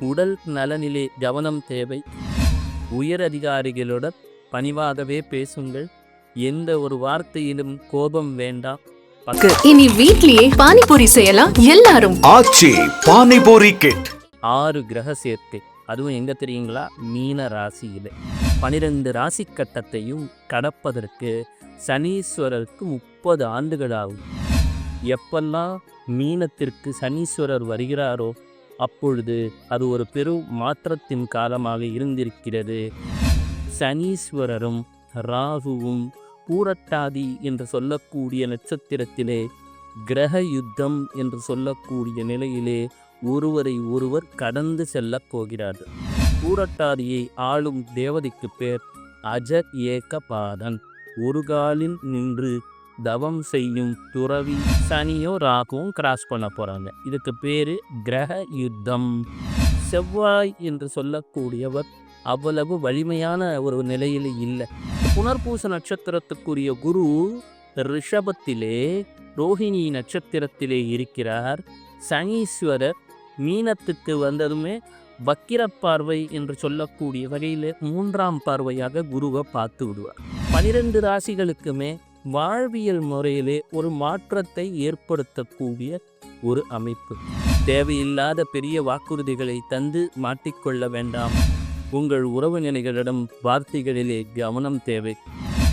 உடல் நலனிலே கவனம் தேவை. உயர் அதிகாரிகளுடன் பணிவாகவே பேசுங்கள். எந்த ஒரு வார்த்தையிலும் கோபம் வேண்டாம். இனி வீட்லயே பானிபூரி செய்யலாம் எல்லாரும். ஆச்சி பானிபூரி கிட் ஆறு கிரக சேர்க்கை. அதுவும் எங்க தெரியுங்களா? மீன ராசியில. பனிரெண்டு ராசி கட்டத்தையும் கடப்பதற்கு சனீஸ்வரருக்கு முப்பது ஆண்டுகள் ஆகும் எப்பெல்லாம் மீனத்திற்கு சனீஸ்வரர் வருகிறாரோ அப்பொழுது அது ஒரு பெரும் மாற்றத்தின் காலமாக இருந்திருக்கிறது. சனீஸ்வரரும் ராகுவும் பூரட்டாதி என்று சொல்லக்கூடிய நட்சத்திரத்திலே கிரக யுத்தம் என்று சொல்லக்கூடிய நிலையிலே ஒருவரை ஒருவர் கடந்து செல்லப் போகிறார்கள் பூரட்டாதியை ஆளும் தேவதைக்கு பேர் அஜர் ஏகபாதன். ஒரு காலில் நின்று தவம் செய்யும் துறவி சனியோ ராகுவும் கிராஸ் பண்ண போகிறாங்க இதுக்கு பேர் கிரக யுத்தம். செவ்வாய் என்று சொல்லக்கூடியவர் அவ்வளவு வலிமையான ஒரு நிலையில் இல்லை. புனர்பூச நட்சத்திரத்துக்குரிய குரு ரிஷபத்திலே ரோஹிணி நட்சத்திரத்திலே இருக்கிறார். சனீஸ்வரர் மீனத்துக்கு வந்ததுமே வக்கிர பார்வை என்று சொல்லக்கூடிய வகையில் மூன்றாம் பார்வையாக குருவை பார்த்து விடுவார். பனிரெண்டு ராசிகளுக்குமே வாழ்வியல் முறையிலே ஒரு மாற்றத்தை ஏற்படுத்தக்கூடிய ஒரு அமைப்பு. தேவையில்லாத பெரிய வாக்குறுதிகளை தந்து மாட்டிக்கொள்ள வேண்டாம். உங்கள் உறவினர்களிடம் வார்த்தைகளிலே கவனம் தேவை.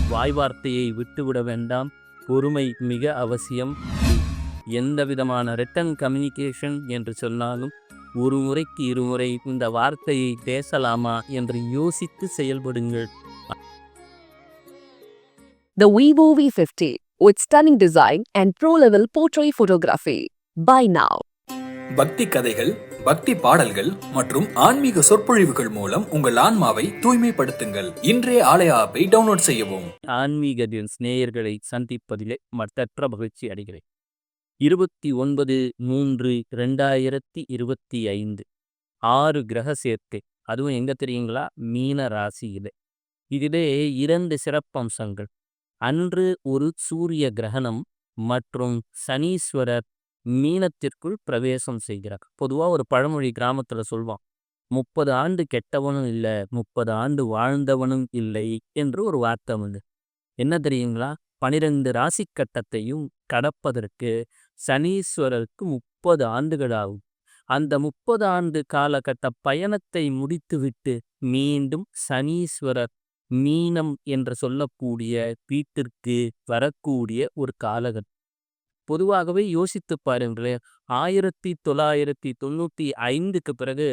வாய் வார்த்தையை விட்டுவிட வேண்டாம். பொறுமை மிக அவசியம். எந்த விதமான ரிட்டன் கம்யூனிகேஷன் என்று சொன்னாலும் ஒரு முறைக்கு இருமுறை இந்த வார்த்தையை பேசலாமா என்று யோசித்து செயல்படுங்கள். The Vivo V50 with stunning design and pro-level portrait photography. Buy now. பக்தி கதைகள் பக்தி பாடல்கள் மற்றும் ஆன்மீக சொற்பொழிவுகள் மூலம் உங்கள் ஆன்மாவை தூய்மைப்படுத்துங்கள். இன்றைய ஆலய ஆப்பை டவுன்லோட் செய்யவும். ஆன்மீக நேயர்களை சந்திப்பதிலே மற்றற்ற மகிழ்ச்சி அடைகிறேன். இருபத்தி ஒன்பது மூன்று ரெண்டாயிரத்தி இருபத்தி ஐந்து. ஆறு கிரக சேர்க்கை. அதுவும் எங்க தெரியுங்களா? மீன ராசியிலே. இதிலே இரண்டு சிறப்பம்சங்கள். அன்று ஒரு சூரிய கிரகணம் மற்றும் சனீஸ்வரர் மீனத்திற்குள் பிரவேசம் செய்கிறார். பொதுவாக ஒரு பழமொழி கிராமத்தில் சொல்வான் முப்பது ஆண்டு கெட்டவனும் இல்லை முப்பது ஆண்டு வாழ்ந்தவனும் இல்லை என்று ஒரு வார்த்தை உண்டு. என்ன தெரியுங்களா? பனிரெண்டு ராசி கட்டத்தையும் கடப்பதற்கு சனீஸ்வரருக்கு முப்பது ஆண்டுகளாகும். அந்த முப்பது ஆண்டு காலகட்ட பயணத்தை முடித்துவிட்டு மீண்டும் சனீஸ்வரர் மீனம் என்று சொல்லக்கூடிய வீட்டிற்கு வரக்கூடிய ஒரு காலகட்டம் பொதுவாகவே யோசித்து பாருங்களேன். ஆயிரத்தி தொள்ளாயிரத்தி தொண்ணூற்றி ஐந்துக்கு பிறகு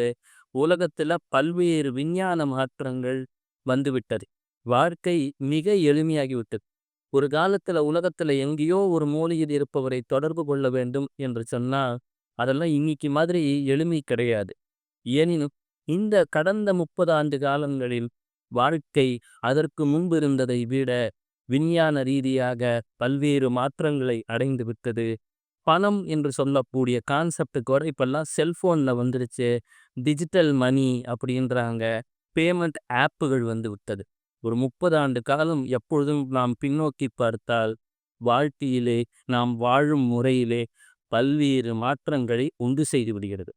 உலகத்தில் பல்வேறு விஞ்ஞான மாற்றங்கள் வந்துவிட்டது. வாழ்க்கை மிக எளிமையாகிவிட்டது. ஒரு காலத்தில் உலகத்தில் எங்கேயோ ஒரு மூலையில் இருப்பவரை தொடர்பு கொள்ள வேண்டும் என்று சொன்னால் அதெல்லாம் இன்னைக்கு மாதிரி எளிமை கிடையாது. எனினும் இந்த கடந்த முப்பது ஆண்டு காலங்களில் வாழ்க்கை அதற்கு முன்பு இருந்ததை விட விஞ்ஞான ரீதியாக பல்வேறு மாற்றங்களை அடைந்துவிட்டது பணம் என்று சொல்லக்கூடிய கான்செப்ட் கூட இப்பெல்லாம் செல்ஃபோனில் வந்துடுச்சு டிஜிட்டல் மணி அப்படின்றாங்க. பேமெண்ட் ஆப்புகள் வந்து விட்டது. ஒரு முப்பது ஆண்டு காலம் எப்பொழுதும் நாம் பின்னோக்கி பார்த்தால் வாழ்க்கையிலே நாம் வாழும் முறையிலே பல்வேறு மாற்றங்களை உண்டு செய்து விடுகிறது.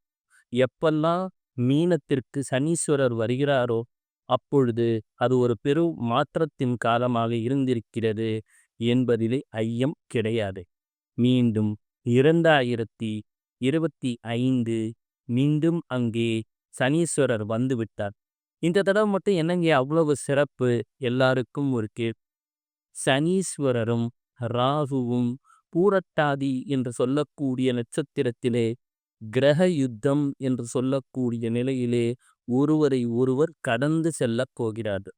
எப்பெல்லாம் மீனத்திற்கு சனீஸ்வரர் வருகிறாரோ அப்பொழுது அது ஒரு பெரும் மாற்றத்தின் காலமாக இருந்திருக்கிறது என்பதிலே ஐயம் கிடையாது. மீண்டும் இரண்டாயிரத்தி இருபத்தி ஐந்து மீண்டும் அங்கே சனீஸ்வரர் வந்துவிட்டார் இந்த தடவை மட்டும் என்னங்க அவ்வளவு சிறப்பு? எல்லாருக்கும் இருக்கு சனீஸ்வரரும் ராகுவும் பூரட்டாதி என்று சொல்லக்கூடிய நட்சத்திரத்திலே கிரக யுத்தம் என்று சொல்லக்கூடிய நிலையிலே ஒருவரை ஒருவர் கடந்து செல்லப் போகிறார்கள்.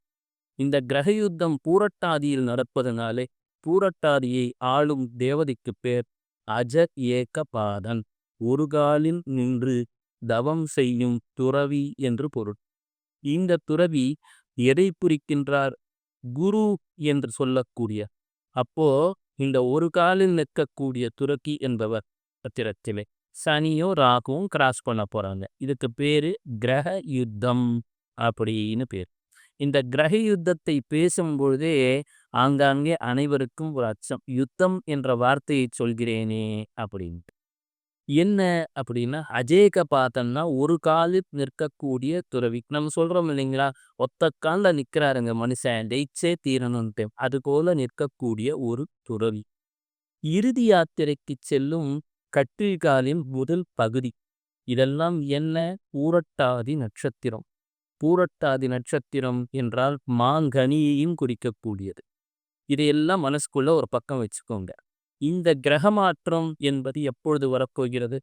இந்த கிரக யுத்தம் பூரட்டாதியில் நடப்பதனாலே பூரட்டாதியை ஆளும் தேவதைக்கு பேர் அஜர் ஏகபாதன் ஒரு காலில் நின்று தவம் செய்யும் துறவி என்று பொருள். இந்த துறவி எதை குறிக்கின்றார்? குரு என்று சொல்லக்கூடிய அப்போ இந்த ஒரு காலில் நிற்கக்கூடிய துறக்கி என்பவர் பத்திரத்திலே. சனியும் ராகுவும் கிராஸ் பண்ண போறாங்க. இதுக்கு பேரு கிரக யுத்தம் அப்படின்னு பேர். இந்த கிரக யுத்தத்தை பேசும்பொழுதே ஆங்காங்கே அனைவருக்கும் ஒரு அச்சம். யுத்தம் என்ற வார்த்தையை சொல்கிறேனே அப்படின்ட்டு. என்ன அப்படின்னா அஜேக பாதம்னா ஒரு காலில் நிற்கக்கூடிய துறவி. நம்ம சொல்றோம் இல்லைங்களா? ஒத்த கால்ல நிக்கிறாருங்க மனுஷன் ஜெயிச்சே தீரணும்ட்டு. அது போல நிற்கக்கூடிய ஒரு துறவி. இறுதி யாத்திரைக்கு செல்லும் கட்டில்காலின் முதல் பகுதி. இதெல்லாம் என்ன? பூரட்டாதி நட்சத்திரம். பூரட்டாதி நட்சத்திரம் என்றால் மாங்கனியையும் குறிக்கக்கூடியது. இதையெல்லாம் மனசுக்குள்ள ஒரு பக்கம் வச்சுக்கோங்க. இந்த கிரக மாற்றம் என்பது எப்பொழுது வரப்போகிறது?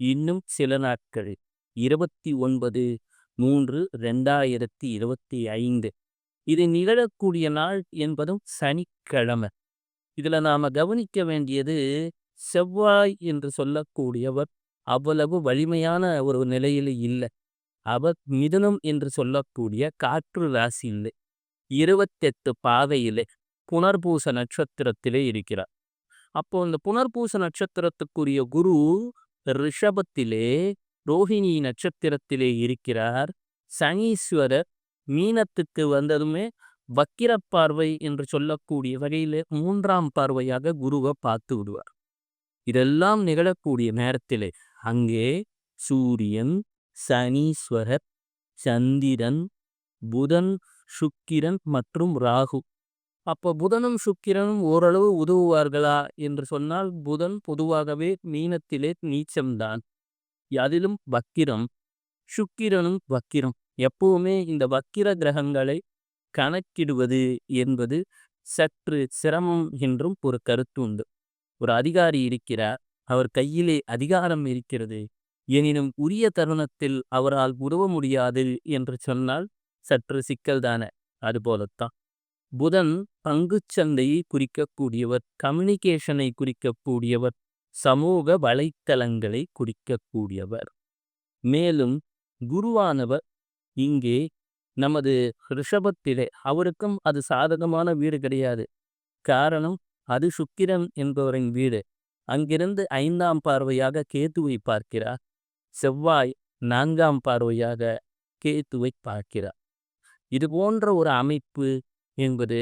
இன்னும் சில நாட்கள். இருபத்தி ஒன்பது மூன்று ரெண்டாயிரத்தி இருபத்தி ஐந்து. இது நிகழக்கூடிய நாள் என்பதும் சனிக்கிழமை. இதுல நாம கவனிக்க வேண்டியது செவ்வாய் என்று சொல்லக்கூடியவர் அவ்வளவு வலிமையான ஒரு நிலையில் இல்லை. அவர் மிதுனம் என்று சொல்லக்கூடிய காற்று ராசி இல்லை இருபத்தெட்டு பாதையிலே புனர்பூச நட்சத்திரத்திலே இருக்கிறார். அப்போ இந்த புனர்பூச நட்சத்திரத்துக்குரிய குரு ரிஷபத்திலே ரோஹிணி நட்சத்திரத்திலே இருக்கிறார். சனீஸ்வரர் மீனத்துக்கு வந்ததுமே வக்கிர பார்வை என்று சொல்லக்கூடிய வகையிலே மூன்றாம் பார்வையாக குருவை பார்த்து விடுவார். இதெல்லாம் நிகழக்கூடிய நேரத்திலே அங்கே சூரியன் சனீஸ்வரர் சந்திரன் புதன் சுக்கிரன் மற்றும் ராகு. அப்போ புதனும் சுக்கிரனும் ஓரளவு உதவுவார்களா என்று சொன்னால் புதன் பொதுவாகவே மீனத்திலே நீச்சம்தான். அதிலும் வக்கிரம் சுக்கிரனும் வக்கிரம். எப்பவுமே இந்த வக்கிர கிரகங்களை கணக்கிடுவது என்பது சற்று சிரமம் என்றும் ஒரு கருத்து உண்டு. ஒரு அதிகாரி இருக்கிறார். அவர் கையிலே அதிகாரம் இருக்கிறது. எனினும் உரிய தருணத்தில் அவரால் உதவ முடியாது என்று சொன்னால் சற்று சிக்கல்தான அதுபோலத்தான் புதன் பங்குச்சந்தையை குறிக்கக்கூடியவர் கம்யூனிகேஷனை குறிக்கக்கூடியவர் சமூக வலைத்தளங்களை குறிக்கக்கூடியவர். மேலும் குருவானவர் இங்கே நமது ரிஷபத்திலே. அவருக்கும் அது சாதகமான வீடு கிடையாது. காரணம் அது சுக்கிரன் என்பவரின் வீடு. அங்கிருந்து ஐந்தாம் பார்வையாக கேத்துவை பார்க்கிறார். செவ்வாய் நான்காம் பார்வையாக கேத்துவை பார்க்கிறார். இது போன்ற ஒரு அமைப்பு என்பது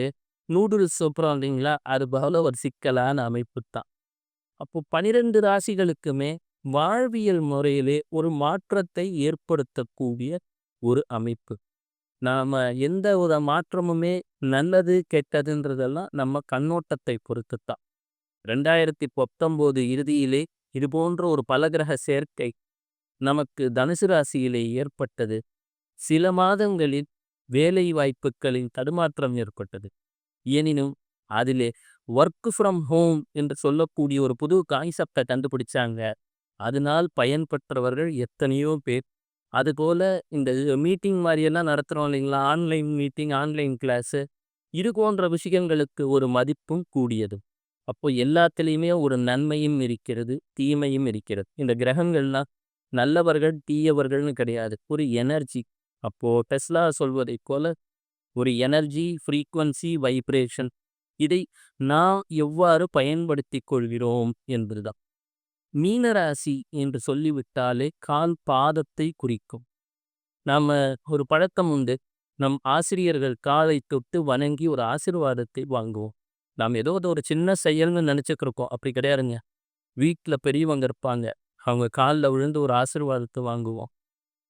நூடுல்ஸ் சொல்கிறோம் இல்லைங்களா? அது போல ஒரு சிக்கலான அமைப்பு தான். அப்போ பனிரெண்டு ராசிகளுக்குமே வாழ்வியல் முறையிலே ஒரு மாற்றத்தை ஏற்படுத்தக்கூடிய ஒரு அமைப்பு. நாம் எந்த ஒரு மாற்றமுமே நல்லது கெட்டதுன்றதெல்லாம் நம்ம கண்ணோட்டத்தை பொறுத்து தான் ரெண்டாயிரத்தி பத்தொம்போது இறுதியிலே இது போன்ற ஒரு பலகிரக சேர்க்கை நமக்கு தனுசு ராசியிலே ஏற்பட்டது. சில மாதங்களில் வேலை வாய்ப்புகளில் தடுமாற்றம் ஏற்பட்டது. எனினும் அதிலே ஒர்க் ஃப்ரம் ஹோம் என்று சொல்லக்கூடிய ஒரு புது கான்செப்டை கண்டுபிடிச்சாங்க. அதனால் பயன்பெற்றவர்கள் எத்தனையோ பேர் அதுபோல் இந்த மீட்டிங் மாதிரியெல்லாம் நடத்துகிறோம் இல்லைங்களா? Online meeting online class. இது போன்ற விஷயங்களுக்கு ஒரு மதிப்பும் கூடியது. அப்போ எல்லாத்துலேயுமே ஒரு நன்மையும் இருக்கிறது தீமையும் இருக்கிறது. இந்த கிரகங்கள்லாம் நல்லவர்கள் தீயவர்கள்னு கிடையாது. ஒரு எனர்ஜி. அப்போது டெஸ்லா சொல்வதைப் போல ஒரு எனர்ஜி ஃப்ரீக்குவன்சி வைப்ரேஷன் இதை நாம் எவ்வாறு பயன்படுத்தி கொள்கிறோம் என்பதுதான். மீனராசி என்று சொல்லிவிட்டாலே கால் பாதத்தை குறிக்கும். நாம் ஒரு பழக்கம் உண்டு. நம் ஆசிரியர்கள் காலை தொட்டு வணங்கி ஒரு ஆசிர்வாதத்தை வாங்குவோம். நாம் ஏதோ ஒரு சின்ன செயல்னு நினச்சிக்கிருக்கோம். அப்படி கிடையாதுங்க. வீட்டில் பெரியவங்க இருப்பாங்க. அவங்க காலில் விழுந்து ஒரு ஆசிர்வாதத்தை வாங்குவோம்.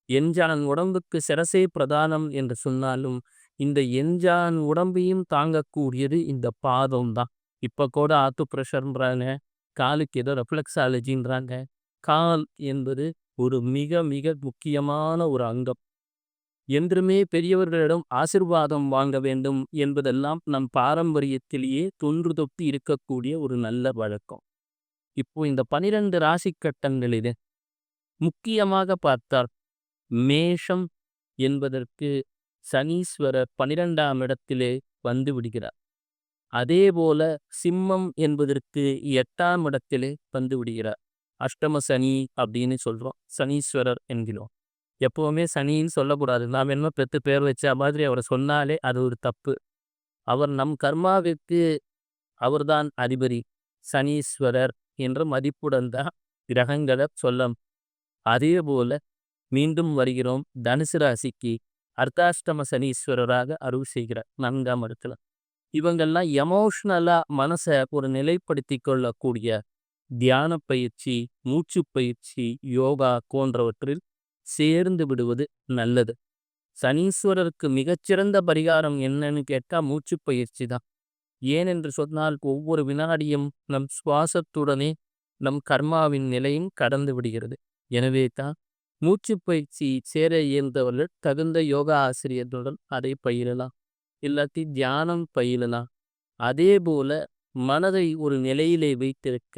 எஞ்சான் உடம்புக்கு சிரசே பிரதானம் என்று சொன்னாலும் இந்த எஞ்சான் உடம்பையும் தாங்கக்கூடியது இந்த பாதம் தான். இப்போ கூட ஆத்து ப்ரெஷர்ன்றாங்க காலுக்கு ஏதோ ரெஃப்ளெக்ஸாலஜின்றாங்க கால் என்பது ஒரு மிக மிக முக்கியமான ஒரு அங்கம். என்றுமே பெரியவர்களிடம் ஆசிர்வாதம் வாங்க வேண்டும் என்பதெல்லாம் நம் பாரம்பரியத்திலேயே தொன்று தொட்டு இருக்கக்கூடிய ஒரு நல்ல வழக்கம். இப்போ இந்த பனிரெண்டு ராசி இது. முக்கியமாக பார்த்தால் மேஷம் என்பதற்கு சனீஸ்வரர் பனிரெண்டாம் இடத்திலே வந்து விடுகிறார். அதேபோல சிம்மம் என்பதற்கு எட்டாம் இடத்திலே வந்து விடுகிறார். அஷ்டம சனி அப்படின்னு சொல்கிறோம் சனீஸ்வரர் என்கிறோம். எப்போவுமே சனின்னு சொல்லக்கூடாது. நாம் என்ன பெற்று பேர் வச்ச மாதிரி அவரை சொன்னாலே அது ஒரு தப்பு. அவர் நம் கர்மாவிற்கு அவர்தான் அதிபதி. சனீஸ்வரர் என்ற மதிப்புடன் தான் கிரகங்களை சொல்ல அதே போல மீண்டும் வருகிறோம். தனுசு ராசிக்கு அர்த்தாஷ்டம சனீஸ்வரராக அருள் செய்கிறார். நான்காம் இடத்துல. இவங்கெல்லாம் எமோஷ்னலாக மனசை ஒரு நிலைப்படுத்தி கொள்ளக்கூடிய தியான பயிற்சி மூச்சு பயிற்சி யோகா போன்றவற்றில் சேர்ந்து விடுவது நல்லது. சனீஸ்வரருக்கு மிகச்சிறந்த பரிகாரம் என்னன்னு கேட்டா மூச்சு பயிற்சி தான். ஏனென்று சொன்னால் ஒவ்வொரு வினாடியும் நம் சுவாசத்துடனே நம் கர்மாவின் நிலையும் கடந்து விடுகிறது. எனவே தான் மூச்சு பயிற்சி சேர இயந்தவர்கள் தகுந்த யோகா ஆசிரியர்களுடன் அதை பயிரலாம் இல்லாட்டி தியானம் பயிலலாம். அதே போல மனதை ஒரு நிலையிலே வைத்திருக்க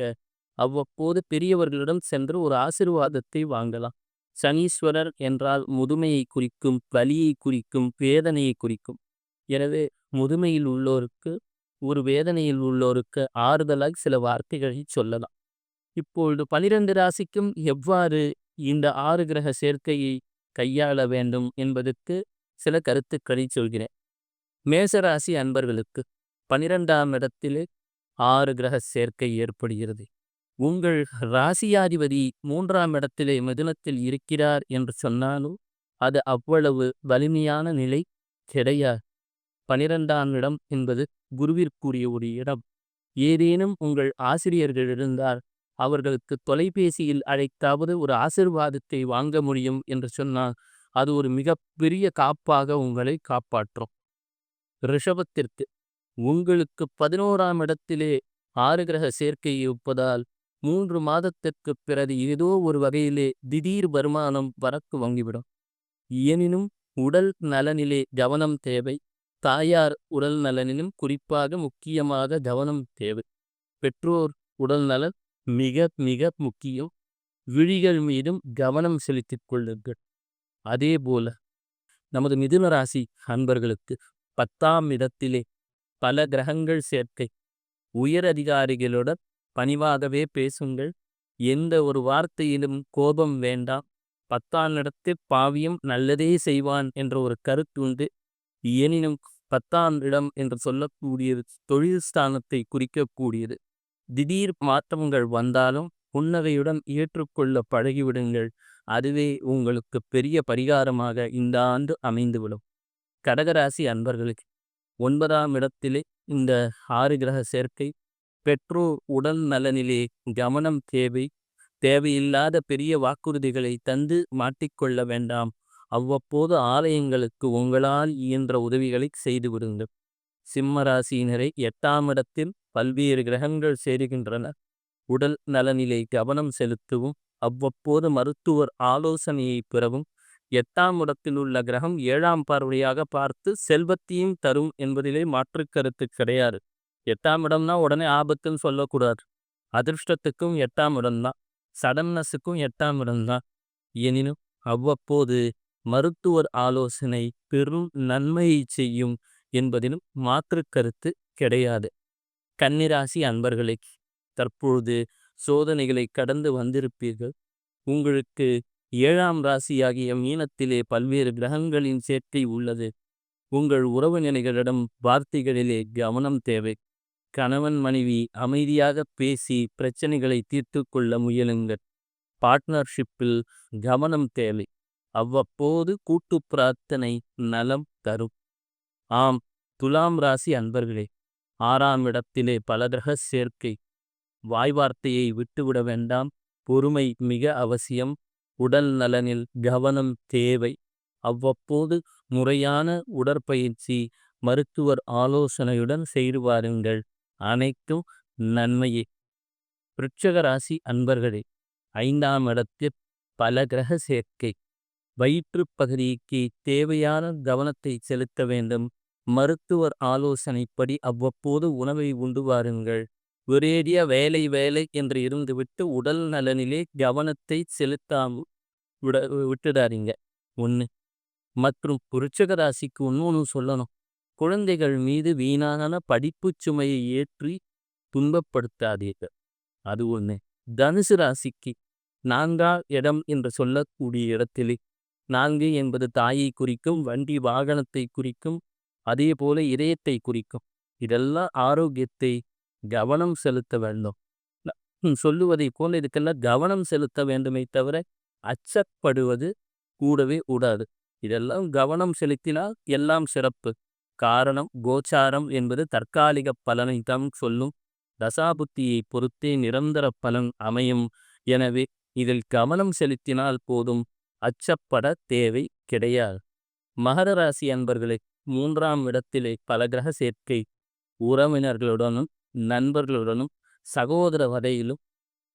அவ்வப்போது பெரியவர்களிடம் சென்று ஒரு ஆசிர்வாதத்தை வாங்கலாம். சனீஸ்வரர் என்றால் முதுமையை குறிக்கும் வலியை குறிக்கும் வேதனையை குறிக்கும். எனவே முதுமையில் உள்ளோருக்கு ஒரு வேதனையில் உள்ளோருக்கு ஆறுதலாக சில வார்த்தைகளை சொல்லலாம். இப்பொழுது பனிரெண்டு ராசிக்கும் எவ்வாறு இந்த ஆறு கிரக சேர்க்கையை கையாள வேண்டும் என்பதற்கு சில கருத்துக்களை சொல்கிறேன். மேசராசி அன்பர்களுக்கு பனிரெண்டாம் இடத்திலே ஆறு கிரக சேர்க்கை ஏற்படுகிறது. உங்கள் ராசியாதிபதி மூன்றாம் இடத்திலே மிதுனத்தில் இருக்கிறார் என்று சொன்னாலும் அது அவ்வளவு வலிமையான நிலை கிடையாது. பனிரெண்டாம் இடம் என்பது குருவிற்குரிய ஒரு இடம். ஏதேனும் உங்கள் ஆசிரியர்கள் இருந்தால் அவர்களுக்கு தொலைபேசியில் அழைத்தாவது ஒரு ஆசிர்வாதத்தை வாங்க முடியும் என்று சொன்னால் அது ஒரு மிகப்பெரிய காப்பாக உங்களை காப்பாற்றும். ரிஷபத்திற்கு. உங்களுக்கு பதினோராம் இடத்திலே ஆறு கிரக சேர்க்கை இருப்பதால் மூன்று மாதத்திற்கு பிறகு ஏதோ ஒரு வகையிலே திடீர் வருமானம் வரக்கு வாங்கிவிடும். எனினும் உடல் நலனிலே கவனம் தேவை. தாயார் உடல் நலனிலும் குறிப்பாக முக்கியமாக கவனம் தேவை. பெற்றோர் உடல் நலன் மிக மிக முக்கியம். விழிகள் மீதும் கவனம் செலுத்திக் கொள்ளுங்கள். அதே போல நமது மிதுன ராசி அன்பர்களுக்கு பத்தாம் இடத்திலே பல கிரகங்கள் சேர்க்கை. உயர் அதிகாரிகளுடன் பணிவாகவே பேசுங்கள். எந்த ஒரு வார்த்தையிலும் கோபம் வேண்டாம். பத்தாம் இடத்தில் பாவியம் நல்லதே செய்வான் என்ற ஒரு கருத்துண்டு எனினும் பத்தாம் இடம் என்று சொல்லக்கூடியது தொழில் ஸ்தானத்தை குறிக்கக்கூடியது. திடீர் மாற்றங்கள் வந்தாலும் புன்னகையுடன் ஏற்றுக்கொள்ள பழகிவிடுங்கள். அதுவே உங்களுக்கு பெரிய பரிகாரமாக இந்த ஆண்டு அமைந்துவிடும். கடகராசி அன்பர்களுக்கு ஒன்பதாம் இடத்திலே இந்த ஆறு கிரக சேர்க்கை பெற்றோர் உடல் நலனிலே கவனம் தேவை தேவையில்லாத பெரிய வாக்குறுதிகளை தந்து மாட்டிக்கொள்ள வேண்டாம். அவ்வப்போது ஆலயங்களுக்கு உங்களால் இயன்ற உதவிகளை செய்து விடுங்கள். சிம்ம ராசியினரை எட்டாம் இடத்தில் பல்வேறு கிரகங்கள் சேருகின்றன. உடல் நலனிலே கவனம் செலுத்தவும் அவ்வப்போது மருத்துவர் ஆலோசனையை பெறவும் எட்டாம் இடத்தில் உள்ள கிரகம் ஏழாம் பார்வையாக பார்த்து செல்வத்தையும் தரும் என்பதிலே மாற்று கருத்து கிடையாது. எட்டாம் இடம்னா உடனே ஆபத்துன்னு சொல்லக்கூடாது. அதிர்ஷ்டத்துக்கும் எட்டாம் இடம்தான். சடன்னஸுக்கும் எட்டாம் இடம்தான். எனினும் அவ்வப்போது மருத்துவர் ஆலோசனை பெரும் நன்மையை செய்யும் என்பதிலும் மாற்று கருத்து கிடையாது. கன்னிராசி அன்பர்களே தற்பொழுது சோதனைகளை கடந்து வந்திருப்பீர்கள். உங்களுக்கு ஏழாம் ராசியாகிய மீனத்திலே பல்வேறு கிரகங்களின் சேர்க்கை உள்ளது. உங்கள் உறவினர்களிடம் வார்த்தைகளிலே கவனம் தேவை. கணவன் மனைவி அமைதியாக பேசி பிரச்சனைகளை தீர்த்து கொள்ள முயலுங்கள். பார்ட்னர்ஷிப்பில் கவனம் தேவை. அவ்வப்போது கூட்டு பிரார்த்தனை நலம் தரும். ஆம் துலாம் ராசி அன்பர்களே ஆறாம் இடத்திலே பல கிரக சேர்க்கை. வாய் வார்த்தையை விட்டுவிட வேண்டாம். பொறுமை மிக அவசியம். உடல் நலனில் கவனம் தேவை. அவ்வப்போது முறையான உடற்பயிற்சி மருத்துவர் ஆலோசனையுடன் செய்து வாருங்கள். அனைத்தும் நன்மையே. விருட்சக ராசி அன்பர்களே ஐந்தாம் இடத்தில் பல கிரக சேர்க்கை. வயிற்றுப் பகுதிக்கு தேவையான கவனத்தை செலுத்த வேண்டும். மருத்துவர் ஆலோசனைப்படி அவ்வப்போது உணவை உண்டு வாருங்கள். ஒரேடியா வேலை வேலை என்று இருந்துவிட்டு உடல் நலனிலே கவனத்தை செலுத்தாம விட விட்டுடாதீங்க. ஒன்று மற்றும் விருட்சக ராசிக்கு இன்னொன்று சொல்லணும். குழந்தைகள் மீது வீணான படிப்புச் சுமையை ஏற்றி துன்பப்படுத்தாதீர்கள். அது ஒன்று தனுசு ராசிக்கு நான்கா இடம் என்று சொல்லக்கூடிய இடத்திலே நான்கு என்பது தாயை குறிக்கும் வண்டி வாகனத்தை குறிக்கும் அதே போல இதயத்தை குறிக்கும். இதெல்லாம் ஆரோக்கியத்தை கவனம் செலுத்த வேண்டும். சொல்லுவதை சொல்லுவதைப் போல இதுக்கெல்லாம் கவனம் செலுத்த வேண்டுமே தவிர அச்சப்படுவது கூடவே கூடாது. இதெல்லாம் கவனம் செலுத்தினால் எல்லாம் சிறப்பு. காரணம் கோச்சாரம் என்பது தற்காலிக பலனை தான் சொல்லும். தசாபுத்தியை பொறுத்தே நிரந்தர பலன் அமையும். எனவே இதில் கவனம் செலுத்தினால் போதும். அச்சப்பட தேவை கிடையாது. மகர ராசி அன்பர்களே மூன்றாம் இடத்திலே பல கிரக சேர்க்கை உறவினர்களுடனும் நண்பர்களுடனும் சகோதர வரையிலும்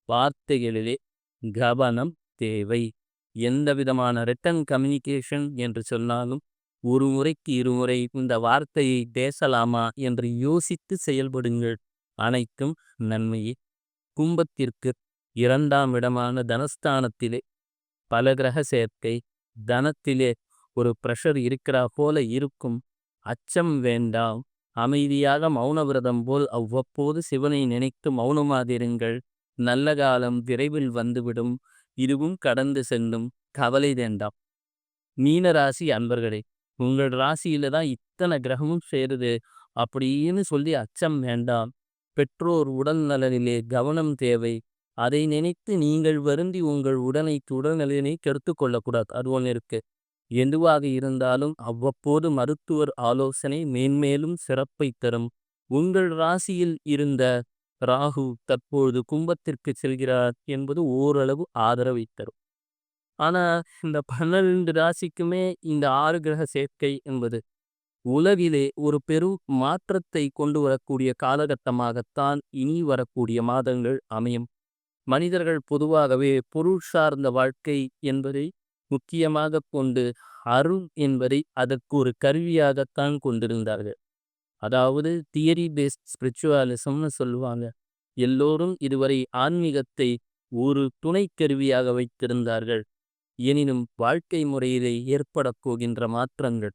வார்த்தைகளிலே கவனம் தேவை. எந்த விதமான ரிட்டன் கம்யூனிகேஷன் என்று சொன்னாலும் ஒரு முறைக்கு இருமுறை இந்த வார்த்தையை பேசலாமா என்று யோசித்து செயல்படுங்கள். அனைத்தும் நன்மையே. கும்பத்திற்கு இரண்டாம் இடமான தனஸ்தானத்திலே பல கிரக சேர்க்கை தனத்திலே ஒரு ப்ரெஷர் இருக்கிறா போல இருக்கும். அச்சம் வேண்டாம். அமைதியாக மௌன விரதம் போல் அவ்வப்போது சிவனை நினைத்து மௌனமாதிருங்கள். நல்ல காலம் விரைவில் வந்துவிடும். இதுவும் கடந்து செல்லும் கவலை வேண்டாம். மீன ராசி அன்பர்களே உங்கள் ராசியில தான் இத்தனை கிரகமும் சேருது. அப்படின்னு சொல்லி அச்சம் வேண்டாம். பெற்றோர் உடல் நலனிலே கவனம் தேவை. அதை நினைத்து நீங்கள் வருந்தி உங்கள் உடலை உடல்நலனை கெடுத்து கொள்ளக்கூடாது. அது ஒன்று இருக்கு. எதுவாக இருந்தாலும் அவ்வப்போது மருத்துவர் ஆலோசனை மேன்மேலும் சிறப்பை தரும். உங்கள் ராசியில் இருந்த ராகு தற்பொழுது கும்பத்திற்கு செல்கிறார் என்பது ஓரளவு ஆதரவை தரும். ஆனா இந்த பன்னிரண்டு ராசிக்குமே இந்த ஆறு கிரக சேர்க்கை என்பது உலகிலே ஒரு பெரும் மாற்றத்தை கொண்டு வரக்கூடிய காலகட்டமாகத்தான் இனி வரக்கூடிய மாதங்கள் அமையும். மனிதர்கள் பொதுவாகவே பொருள் சார்ந்த வாழ்க்கை என்பதை முக்கியமாக கொண்டு அருள் என்பதை அதற்கு ஒரு கருவியாகத்தான் கொண்டிருந்தார்கள். அதாவது தியரி பேஸ்ட் ஸ்பிரிச்சுவாலிசம்னு சொல்லுவாங்க. எல்லோரும் இதுவரை ஆன்மீகத்தை ஒரு துணை கருவியாக வைத்திருந்தார்கள். எனினும் வாழ்க்கை முறையிலே ஏற்படப் போகின்ற மாற்றங்கள்.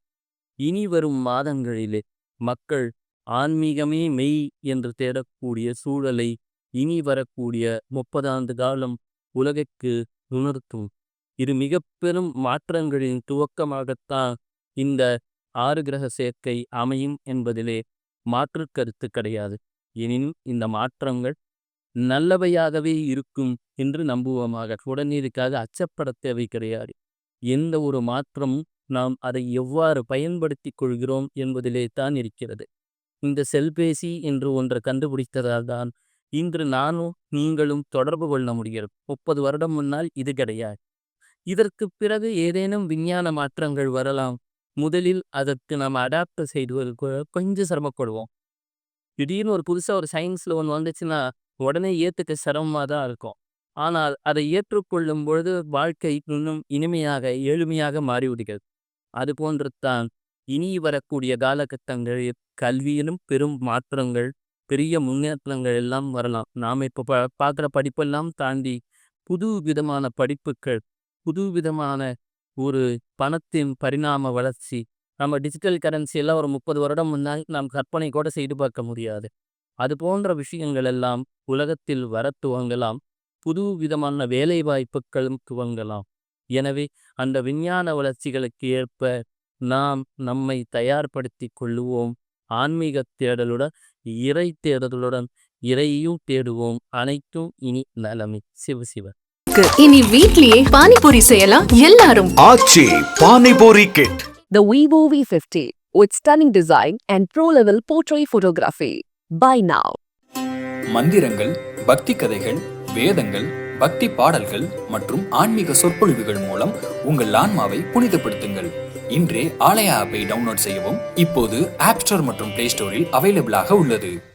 இனி வரும் மாதங்களிலே மக்கள் ஆன்மீகமே மெய் என்று தேடக்கூடிய சூழலை இனி வரக்கூடிய முப்பதாண்டு காலம் உலகிற்கு உணர்த்தும் இது மிக பெரும் மாற்றங்களின் துவக்கமாகத்தான் இந்த ஆறு கிரக சேர்க்கை அமையும் என்பதிலே மாற்று கருத்து கிடையாது. எனினும் இந்த மாற்றங்கள் நல்லவையாகவே இருக்கும் என்று நம்புவோமாக. உடனே இதுக்காக அச்சப்பட தேவை கிடையாது. எந்த ஒரு மாற்றமும் நாம் அதை எவ்வாறு பயன்படுத்தி கொள்கிறோம் என்பதிலே தான் இருக்கிறது. இந்த செல்பேசி என்று ஒன்று கண்டுபிடித்ததால் தான் இன்று நானும் நீங்களும் தொடர்பு கொள்ள முடிகிறது. முப்பது வருடம் முன்னால் இது கிடையாது. இதற்கு பிறகு ஏதேனும் விஞ்ஞான மாற்றங்கள் வரலாம். முதலில் அதற்கு நம்ம அடாப்ட் செய்து கொஞ்சம் சிரமப்படுவோம். திடீர்னு ஒரு புதுசாக ஒரு சயின்ஸில் ஒன்று வந்துச்சுன்னா உடனே ஏற்றுக்க சிரமமாக தான் இருக்கும். ஆனால் அதை ஏற்றுக்கொள்ளும் பொழுது வாழ்க்கை இன்னும் இனிமையாக எளிமையாக மாறிவிடுகிறது அது போன்று தான் இனி வரக்கூடிய காலகட்டங்களில் கல்வியிலும் பெரும் மாற்றங்கள் பெரிய முன்னேற்றங்கள் எல்லாம் வரலாம். நாம் இப்போ ப பார்க்குற படிப்பெல்லாம் தாண்டி புது விதமான படிப்புகள் புதுவிதமான ஒரு பணத்தின் பரிணாம வளர்ச்சி நம்ம டிஜிட்டல் கரன்சி எல்லாம் ஒரு முப்பது வருடம் முன்னால் நாம் கற்பனை கூட செய்து பார்க்க முடியாது. அது போன்ற விஷயங்கள் எல்லாம் உலகத்தில் வர துவங்கலாம் புது விதமான வேலை வாய்ப்புகளும் துவங்கலாம். எனவே அந்த விஞ்ஞான வளர்ச்சிகளுக்கு ஏற்ப நாம் நம்மை தயார்படுத்தி கொள்ளுவோம் ஆன்மீக தேடலுடன் இறை தேடலுடன் இறையும் தேடுவோம் அனைத்தும் இனி நலமே. சிவ சிவ இனி வீட்லயே பானிபூரி செய்யலாம் எல்லாரும். Aachi panipuri kit The Vivo V50 with stunning design and pro-level portrait photography. Buy now. மந்திரங்கள் பக்தி கதைகள் வேதங்கள் பக்தி பாடல்கள் மற்றும் ஆன்மீக சொற்பொழிவுகள் மூலம் உங்கள் ஆன்மாவை புனிதப்படுத்துங்கள். இன்றே ஆலயா ஆப்பை டவுன்லோட் செய்யவும். இப்போது ஆப் ஸ்டோர் மற்றும் பிளே ஸ்டோரில் அவைலபிளாக உள்ளது.